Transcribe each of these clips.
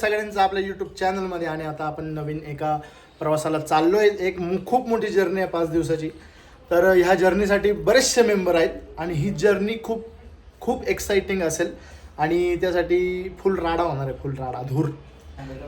सगळ्यांचं आपल्या युट्यूब चॅनलमध्ये आणि आता आपण नवीन एका प्रवासाला चाललोय. एक खूप मोठी जर्नी आहे पाच दिवसाची. तर ह्या जर्नीसाठी बरेचसे मेंबर आहेत आणि ही जर्नी खूप खूप एक्साइटिंग असेल. आणि त्यासाठी फुल राडा होणार आहे फुल राडा धूर.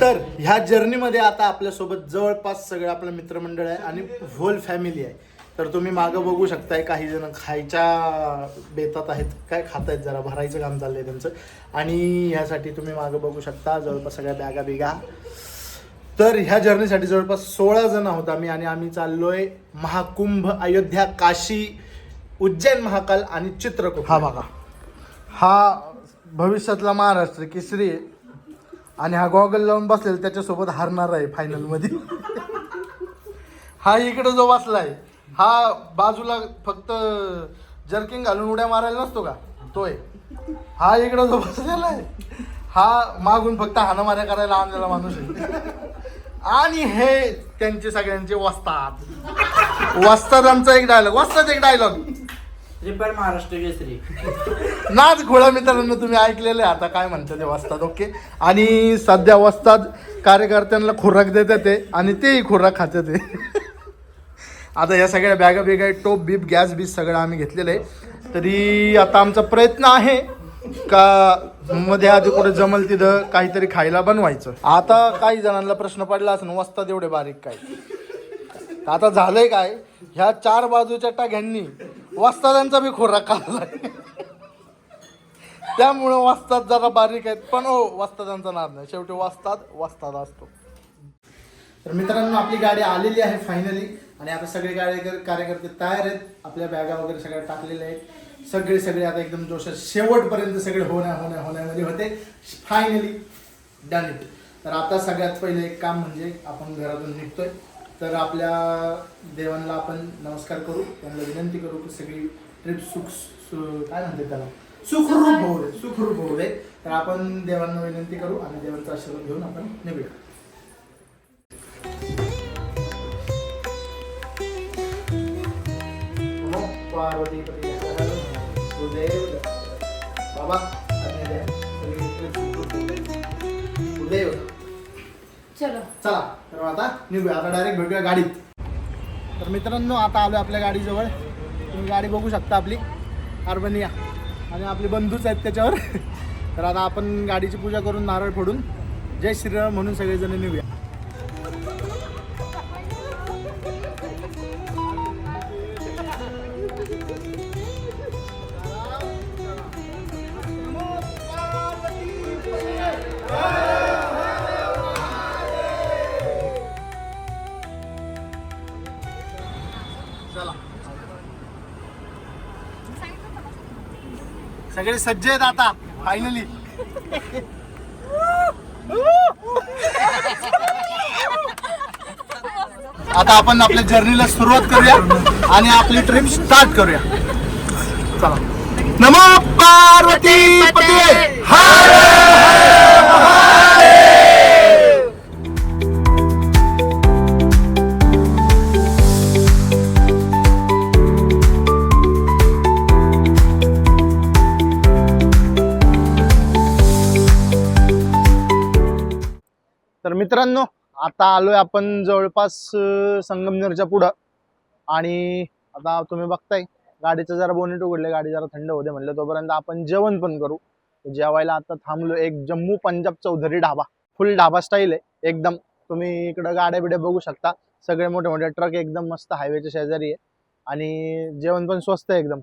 तर ह्या जर्नीमध्ये आता आपल्यासोबत जवळपास सगळं आपलं मित्रमंडळ आहे आणि होल फॅमिली आहे. तर तुम्ही मागं बघू शकताय काही जण खायच्या बेतात आहेत काय खात आहेत जरा भरायचं काम चाललंय त्यांचं. आणि ह्यासाठी तुम्ही मागं बघू शकता जवळपास सगळ्या बॅगा बिगा. तर ह्या जर्नीसाठी जवळपास सोळा जण आहोत आम्ही आणि आम्ही चाललोय महाकुंभ अयोध्या काशी उज्जैन महाकाल आणि चित्रकूट हा बघा. हा भविष्यातला महाराष्ट्र केसरी आहे. आणि हा गॉगल लावून बसलेला त्याच्यासोबत हारणार आहे फायनलमध्ये हा इकडे जो बसलाय. हा बाजूला फक्त जर्किंग घालून उड्या मारायला नसतो का? तोय. हा इकडे जो बसलेला आहे हा मागून फक्त हाणामाऱ्या करायला आणलेला माणूस आहे. आणि हे त्यांचे सगळ्यांचे वस्तात. वस्तादांचा एक डायलॉग वस्तात एक डायलॉग रिपेअर महाराष्ट्र केसरी. नाच घोळा मित्रांनो तुम्ही ऐकलेले आता काय म्हणतात ते वाचतात ओके? आणि सध्या वाजतात कार्यकर्त्यांना खुराक देतात ते आणि तेही खुराक खातात ते. आता या सगळ्या बॅगा बिगा टोप बीप गॅस बीस सगळं आम्ही घेतलेलं आहे. तरी आता आमचा प्रयत्न आहे का मध्ये आधी कुठे जमल तिथं काहीतरी खायला बनवायचं. आता काही जणांना प्रश्न पडला असं वस्तात एवढे बारीक काय? आता झालंय काय? ह्या चार बाजूच्या टाक्यांनी वस्तादांचा बी खोराक खाल्लाय त्यामुळं वाजतात जरा बारीक आहेत पण हो वस्तादांचा नाद नाही. शेवटी वाजतात वस्ताद असतो. तर मित्रांनो आपली गाडी आलेली आहे फायनली आणि आता सगळे गाडी कार्यकर्ते तयार आहेत. आपल्या बॅगा वगैरे सगळ्या टाकलेल्या आहेत. सगळे सगळे आता एकदम जोशात शेवटपर्यंत सगळे होण्या होण्या होण्यामध्ये होते. फायनली डन इट तर आता सगळ्यात पहिले एक काम म्हणजे आपण घरातून निघतोय. तर आपल्या देवांना आपण नमस्कार करू. त्यांना विनंती करू की सगळी ट्रिप सुख सु- काय म्हणते त्याला? सुखरूप होऊ दे. सुखरूप होऊ दे. तर आपण देवांना विनंती करू आणि देवांचा आशीर्वाद घेऊन आपण निघूया. पार्वतीपती. सुदैव बाबा. सुदैव. चलो. चला तर आता निघूया. आता डायरेक्ट भेटूया गाडीत. तर मित्रांनो आता आलो आपल्या गाडीजवळ. तुम्ही गाडी बघू शकता आपली. अर्बनिया आणि आपले बंधूच आहेत त्याच्यावर. तर आता आपण गाडीची पूजा करून नारळ फोडून जय श्रीराम म्हणून सगळेजण निघूया. सगळे सज्ज आहेत आता फायनली आता आपण आपल्या जर्नीला सुरुवात करूया आणि आपली ट्रिप स्टार्ट करूया. चला. नमो पार्वती पते हर तर मित्रांनो आता आलोय आपण जवळपास संगमनेरच्या पुढं. आणि आता तुम्ही बघताय गाडीचं जरा बोनेट उघडले गाडी जरा थंड होते म्हणलं तोपर्यंत आपण जेवण पण करू. जेवायला आता थांबलो एक जम्मू पंजाब चौधरी ढाबा. फुल ढाबा स्टाईल आहे एकदम. तुम्ही इकडं गाड्या बिड्या बघू शकता. सगळे मोठे मोठे ट्रक एकदम मस्त हायवेच्या शेजारी आहे. आणि जेवण पण स्वस्त आहे एकदम.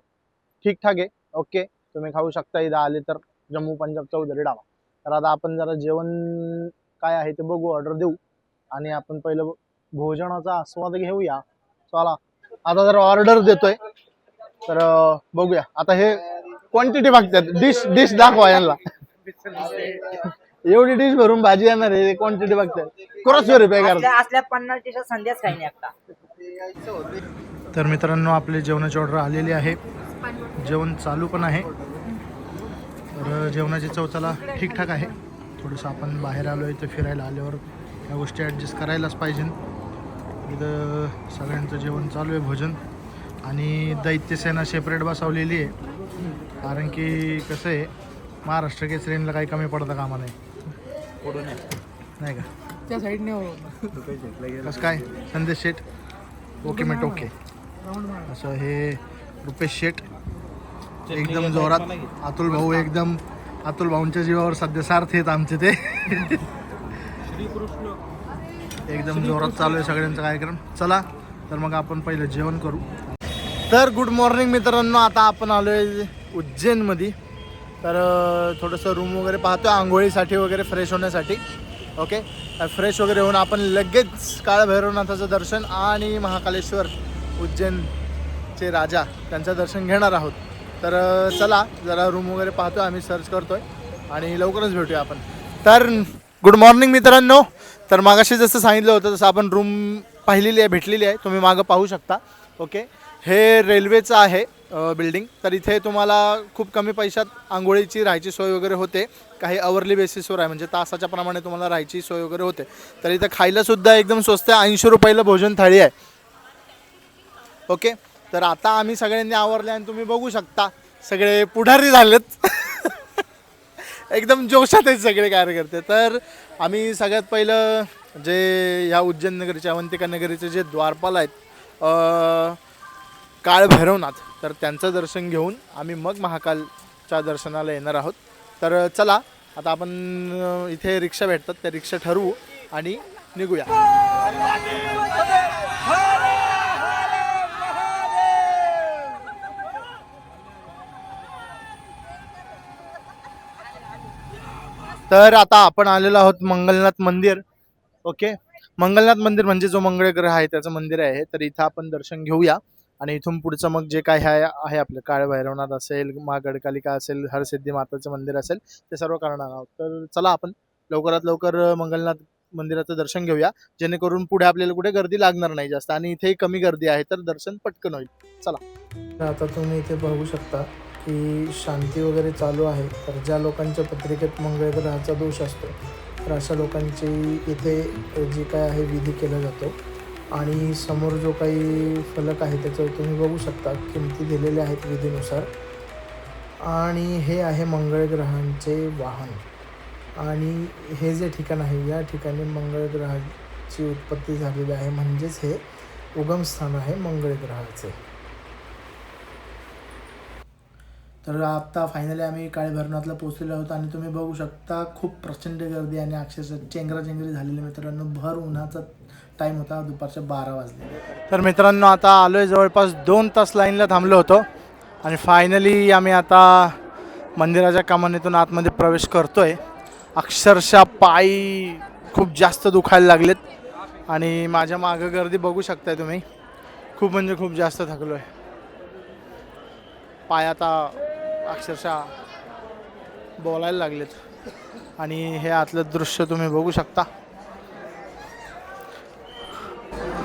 ठीकठाक आहे. ओके तुम्ही खाऊ शकता इथं आले तर जम्मू पंजाब चौधरी ढाबा. तर आता आपण जरा जेवण काय आहे ते बघू ऑर्डर देऊ. आणि आपण पहिलं भोजनाचा आस्वाद घेऊया. चला आता जर ऑर्डर देतोय तर बघूया. आता हे क्वांटिटी बघतात. डिश डिश दाखवा यांना. एवढी डिश भरून भाजी येणार आहे क्वांटिटी बघतात. क्रॉस रुपये असल्या असल्या पन्नास डिशा संध्याच काही नाही तर मित्रांनो आपले जेवणाची ऑर्डर आलेली आहे. जेवण चालू पण आहे. तर जेवणाची चव चला ठीकठाक आहे. थोडंसं आपण बाहेर आलो आहे तर फिरायला आल्यावर ह्या गोष्टी ॲडजस्ट करायलाच पाहिजे. इथं सगळ्यांचं जेवण चालू आहे भोजन. आणि दैत्यसेना सेपरेट बसवलेली आहे. कारण की कसं आहे महाराष्ट्र केसरीला काही कमी पडतं कामा नाही नाही का? त्या साईडने कसं काय? संदेश शेठ. ओके मेट ओके असं हे रुपेश शेठ. एकदम जोरात. अतुल भाऊ एकदम अतुल भाऊंच्या जीवावर सध्या सार्थ आहेत आमचे ते. एकदम जोरात चालू आहे सगळ्यांचा कार्यक्रम. चला तर मग आपण पहिलं जेवण करू. तर गुड मॉर्निंग मित्रांनो आता आपण आलो आहे उज्जैनमध्ये तर थोडंसं रूम वगैरे पाहतो आंघोळीसाठी वगैरे फ्रेश होण्यासाठी. ओके फ्रेश वगैरे होऊन आपण लगेच काळ भैरवनाथाचं दर्शन आणि महाकालेश्वर उज्जैनचे राजा त्यांचं दर्शन घेणार आहोत. तर चला जरा रूम वगैरे पाहतो आम्ही सर्च करतोय आणि लवकरच भेटूया आपण. तर गुड मॉर्निंग मित्रांनो. तर मागाशी जसं सांगितलं होतं तसं आपण रूम पाहिलेली आहे भेटलेली आहे. तुम्ही मागं पाहू शकता. ओके हे रेल्वेचं आहे बिल्डिंग तर इथे तुम्हाला खूप कमी पैशात आंघोळीची राहायची सोय वगैरे होते. काही आवरली बेसिसवर आहे म्हणजे तासाच्या प्रमाणे तुम्हाला राहायची सोय वगैरे होते. तर इथं खायलासुद्धा एकदम स्वस्त आहे. ऐंशी रुपयाला भोजन थाळी आहे. ओके तर आता आम्ही सगळ्यांनी आवरले आणि तुम्ही बघू शकता सगळे पुढारी झालेत. एकदम जोशात आहेत सगळे कार्यकर्ते. तर आम्ही सगळ्यात पहिलं जे ह्या उज्जैन नगरीचे अवंतिका नगरीचे जे द्वारपाल आहेत काळ भैरवनाथ तर त्यांचं दर्शन घेऊन आम्ही मग महाकालच्या दर्शनाला येणार आहोत. तर चला आता आपण इथे रिक्षा भेटतात त्या रिक्षा ठरवू आणि निघूया. तर आता आपण आलेलो आहोत मंगलनाथ मंदिर. ओके? मंगलनाथ मंदिर म्हणजे जो मंगळ ग्रह आहे त्याचं मंदिर आहे. तर इथं आपण दर्शन घेऊया. आणि इथून पुढचं मग जे काय आहे आपलं. काळ भैरवनाथ असेल महागडकालिका असेल हरसिद्धी माताचं मंदिर असेल ते सर्व करणार आहोत. तर चला आपण लवकरात लवकर मंगलनाथ मंदिराचं दर्शन घेऊया. जेणेकरून पुढे आपल्याला कुठे गर्दी लागणार नाही जास्त. आणि इथेही कमी गर्दी आहे तर दर्शन पटकन होईल. चला. आता तुम्ही इथे बघू शकता. की शांती वगैरे चालू आहे तर ज्या लोकांच्या पत्रिकेत मंगळ ग्रहाचा दोष असतो तर अशा लोकांची इथे जे काय आहे विधी केला जातो. आणि समोर जो काही फलक आहे त्याच्यावर तुम्ही बघू शकता किमती दिलेल्या आहेत विधीनुसार. आणि हे आहे मंगळ ग्रहांचे वाहन. आणि हे जे ठिकाण आहे या ठिकाणी मंगळ ग्रहाची उत्पत्ती झालेली आहे म्हणजेच हे उगमस्थान आहे मंगळ ग्रहाचे तर आता फायनली आम्ही काळे भरणातला पोहोचलेलो आहोत आणि तुम्ही बघू शकता खूप प्रचंड गर्दी आणि अक्षरशः चेंगराचेंगरी झालेली मित्रांनो भर उन्हाचा टाईम होता दुपारच्या बारा वाजले. तर मित्रांनो आता आलो आहे जवळपास दोन तास लाईनला थांबलो होतो आणि फायनली आम्ही आता मंदिराच्या कामानीतून आतमध्ये प्रवेश करतोय. अक्षरशः पायी खूप जास्त दुखायला लागलेत आणि माझ्या मागं गर्दी बघू शकताय तुम्ही. खूप म्हणजे खूप जास्त थकलो आहे पाय आता अक्षरशः बोलायला लागलेत. आणि हे आतलं दृश्य तुम्ही बघू शकता.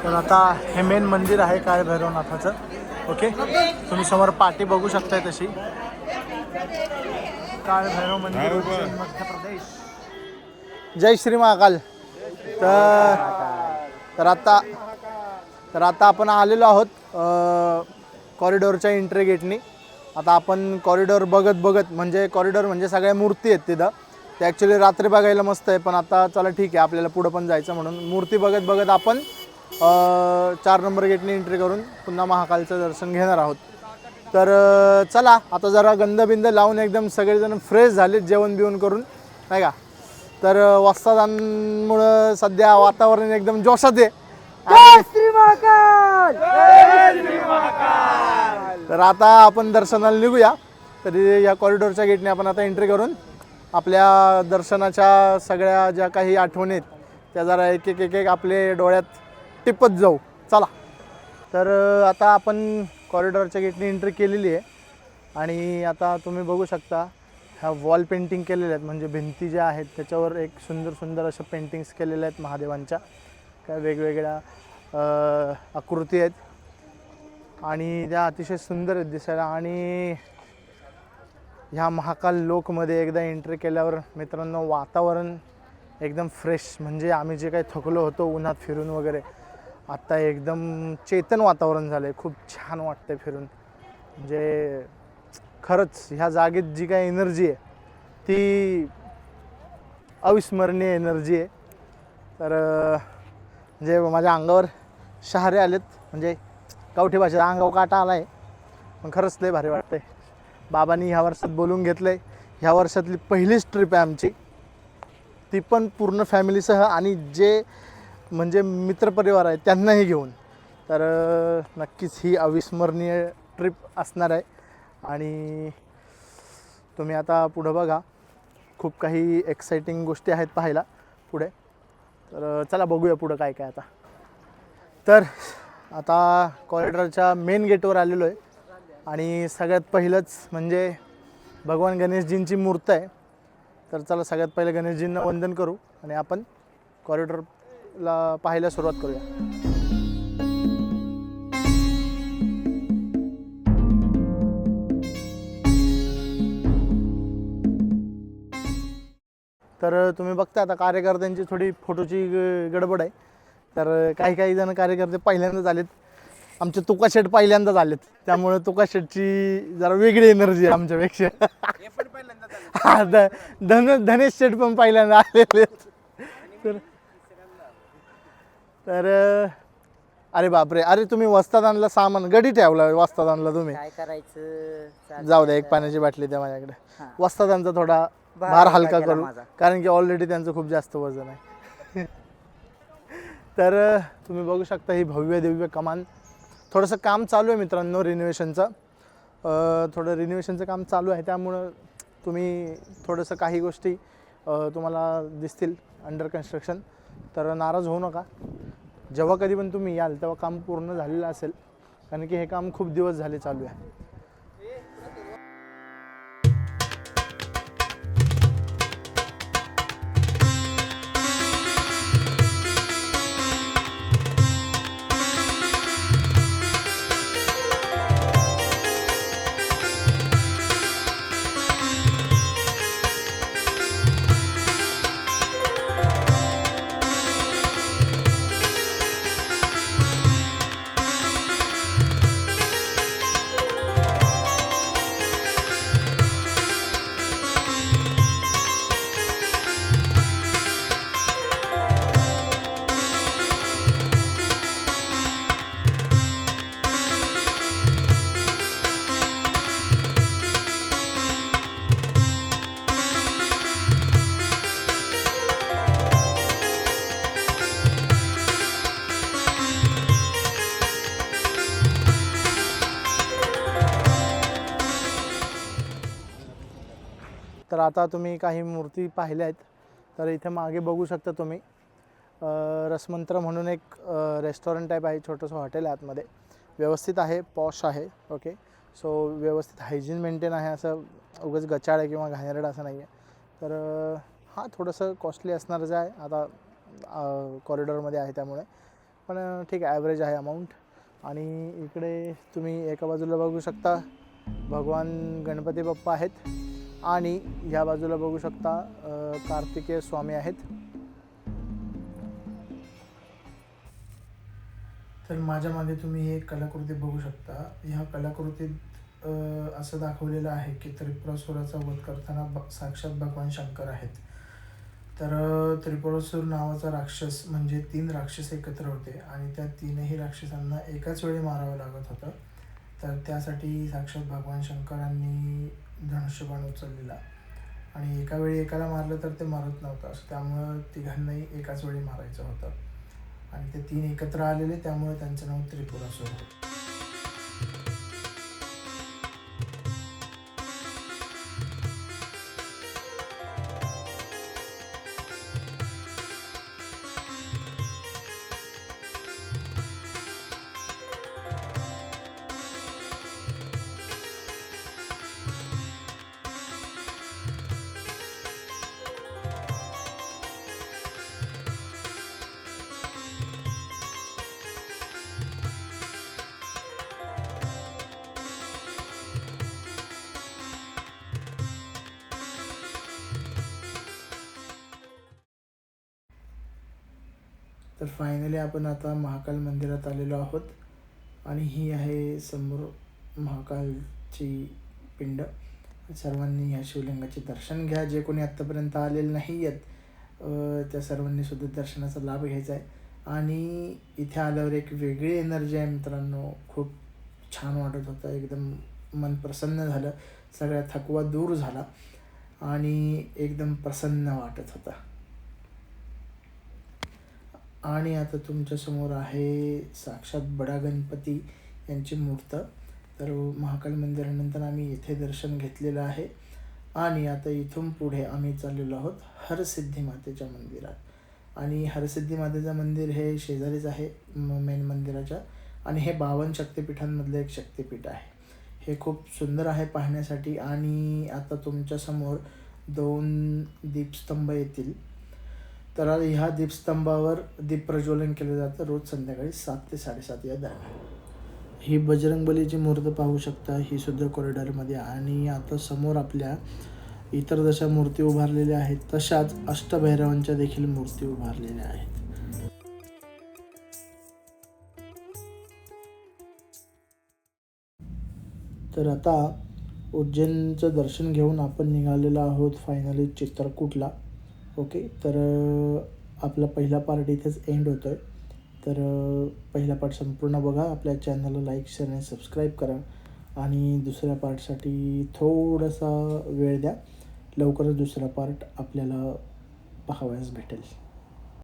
तर आता हे मेन मंदिर आहे काळ भैरवनाथाचं. ओके तुम्ही समोर पाठी बघू शकताय तशी. काळ भैरव मंदिर मध्य प्रदेश. जय श्री महाकाल. तर तर आता तर आता आपण आलेलो आहोत कॉरिडॉरच्या एंट्री गेटनी आता आपण कॉरिडॉर बघत बघत म्हणजे कॉरिडॉर म्हणजे सगळ्या मूर्ती आहेत तिथं. ते ॲक्च्युली रात्री बघायला मस्त आहे पण आता चला ठीक आहे आपल्याला पुढं पण जायचं म्हणून. मूर्ती बघत बघत आपण चार नंबर गेटने एंट्री करून पुन्हा महाकालचं दर्शन घेणार आहोत. तर चला आता जरा गंधबिंद लावून एकदम सगळेजण फ्रेश झाले जेवण बिवण करून नाही का? तर वस्तादांमुळं सध्या वातावरण एकदम जोशात आहे आणि- तर आता आपण दर्शनाला निघूया. तरी या कॉरिडॉरच्या गेटने आपण आता एंट्री करून आपल्या दर्शनाच्या सगळ्या ज्या काही आठवणी आहेत त्या जरा एक एक एक एक आपले डोळ्यात टिपत जाऊ. चला. तर आता आपण कॉरिडॉरच्या गेटने एंट्री केलेली आहे. आणि आता तुम्ही बघू शकता ह्या वॉल पेंटिंग केलेल्या आहेत. म्हणजे भिंती ज्या आहेत त्याच्यावर एक सुंदर सुंदर अशा पेंटिंग्स केलेल्या आहेत महादेवांच्या. काय वेगवेगळ्या आकृती आहेत. आणि त्या अतिशय सुंदर आहेत दिसायला आणि ह्या महाकाल लोकमध्ये एकदा एंट्री केल्यावर मित्रांनो वातावरण एकदम फ्रेश म्हणजे आम्ही जे काही थकलो होतो उन्हात फिरून वगैरे आत्ता एकदम चेतन वातावरण झालं आहे खूप छान वाटतं फिरून. म्हणजे खरंच ह्या जागेत जी काही एनर्जी आहे ती अविस्मरणीय एनर्जी आहे. तर म्हणजे माझ्या अंगावर शहारे आलेत. म्हणजे गावठी भाषेत अंगाव काटा आला आहे पण खरंच लय भारी वाटतंय. बाबांनी ह्या वर्षात बोलून घेतलं आहे ह्या वर्षातली पहिलीच ट्रिप आहे आमची. ती पण पूर्ण फॅमिलीसह आणि जे म्हणजे मित्रपरिवार आहे त्यांनाही घेऊन. तर नक्कीच ही अविस्मरणीय ट्रिप असणार आहे. आणि तुम्ही आता पुढं बघा. खूप काही एक्साइटिंग गोष्टी आहेत पाहायला पुढे. तर चला बघूया पुढं काय काय आता. तर आता कॉरिडॉरच्या मेन गेटवर आलेलो आहे. आणि सगळ्यात पहिलंच म्हणजे भगवान गणेशजींची मूर्त आहे. तर चला सगळ्यात पहिलं गणेशजींना वंदन करू आणि आपण कॉरिडॉरला पाहायला सुरुवात करूया. तर तुम्ही बघता आता कार्यकर्त्यांची थोडी फोटोची ग- गडबड आहे. तर काही काही जण कार्यकर्ते पहिल्यांदाच आलेत आमचे तुका शेट पहिल्यांदाच आलेत त्यामुळे तुका शेटची जरा वेगळी एनर्जी आहे आमच्यापेक्षा. हा ध- धन धनेश शेट पण पहिल्यांदा आलेले आहेत. तर तर अरे बापरे. अरे तुम्ही वस्ताद आणला सामान गडी ठेवला वस्ताद आणला तुम्ही. काय करायचं? जाऊ द्या एक. पाण्याची बाटली द्या माझ्याकडे. हा. वस्तादांचा थोडा भार भार हलका हलका केला करू. माझा. कारण की ऑलरेडी त्यांचं खूप जास्त वजन आहे. तर तुम्ही बघू शकता ही भव्य दिव्य कमान. थोडंसं काम चालू आहे मित्रांनो रिनोव्हेशनचं थोडं रिनोव्हेशनचं काम चालू आहे. त्यामुळं तुम्ही थोडंसं काही गोष्टी तुम्हाला दिसतील अंडर कन्स्ट्रक्शन तर नाराज होऊ नका. जेव्हा कधी पण तुम्ही याल तेव्हा काम पूर्ण झालेलं असेल. कारण की हे काम खूप दिवस झाले चालू आहे. तर आता तुम्ही काही मूर्ती पाहिल्या आहेत तर इथे मागे बघू शकता तुम्ही. रसमंत्र म्हणून एक रेस्टॉरंट टाईप आहे छोटंसं हॉटेल आहे आतमध्ये. व्यवस्थित आहे पॉश आहे ओके सो व्यवस्थित हायजीन मेंटेन आहे असं उगाच गचाळ आहे किंवा घाणेरड असं नाही आहे तर हां थोडंसं कॉस्टली असणारच आहे आता कॉरिडॉरमध्ये आहे त्यामुळे. पण ठीक आहे ॲव्हरेज आहे अमाऊंट आणि इकडे तुम्ही एका बाजूला बघू शकता भगवान गणपती बाप्पा आहेत. आणि ह्या बाजूला बघू शकता कार्तिकेय स्वामी आहेत. तर माझ्या मागे तुम्ही एक कलाकृती बघू शकता. ह्या कलाकृतीत असं दाखवलेलं आहे की त्रिपुरासुराचा वध करताना ब- साक्षात भगवान शंकर आहेत. तर त्रिपुरासूर नावाचा राक्षस म्हणजे तीन राक्षस एकत्र होते आणि त्या तीनही राक्षसांना एकाच वेळी मारावं लागत होतं. तर त्यासाठी साक्षात भगवान शंकरांनी धनुष्यबाण उचललेला. आणि एका वेळी एकाला मारलं तर ते मारत नव्हतं. असं त्यामुळं तिघांनाही एकाच वेळी मारायचं होतं. आणि ते तीन एकत्र आलेले त्यामुळे त्यांचं नाव त्रिपुरासूर होतं. तर फायनली आपण आता महाकाल मंदिरात आलेलो आहोत. आणि ही आहे समोर महाकालची पिंड. सर्वांनी ह्या शिवलिंगाचे दर्शन घ्या. जे कोणी आत्तापर्यंत आलेले नाही आहेत त्या सर्वांनी सुद्धा दर्शनाचा लाभ घ्यायचा आहे. आणि इथे आल्यावर एक वेगळी एनर्जी आहे मित्रांनो. खूप छान वाटत होतं. एकदम मन प्रसन्न झालं. सगळा थकवा दूर झाला. आणि एकदम प्रसन्न वाटत होता. आणि आता तुमच्यासमोर आहे साक्षात बडा गणपती यांची मूर्त. तर महाकाल मंदिरानंतर आम्ही येथे दर्शन घेतलेलं आहे. आणि आता इथून पुढे आम्ही चाललेलो आहोत हरसिद्धी मातेच्या मंदिरात. आणि हरसिद्धी मातेचं मंदिर हे शेजारीच आहे मेन मंदिराच्या. आणि हे बावन शक्तिपीठांमधलं एक शक्तिपीठ आहे. हे खूप सुंदर आहे पाहण्यासाठी. आणि आता तुमच्यासमोर दोन दीपस्तंभ येतील. तर ह्या दीपस्तंभावर दीप प्रज्वलन केलं जातं रोज संध्याकाळी सात ते साडेसात या दरम्यान. ही बजरंगबलीची मूर्त पाहू शकता ही सुद्धा कॉरिडॉरमध्ये आणि आता समोर आपल्या इतर जशा मूर्ती उभारलेल्या आहेत तशाच अष्टभैरवांच्या देखील मूर्ती उभारलेल्या आहेत. तर आता उज्जैनचं दर्शन घेऊन आपण निघालेलो आहोत फायनली चित्रकूटला. ओके तर आपला पहिला पार्ट इथेच एंड होतो आहे तर पहिला पार्ट संपूर्ण बघा. आपल्या चॅनलला लाईक शेअर आणि सबस्क्राईब करा. आणि दुसऱ्या पार्टसाठी थोडासा वेळ द्या. लवकरच दुसरा पार्ट आपल्याला पाहावयास भेटेल.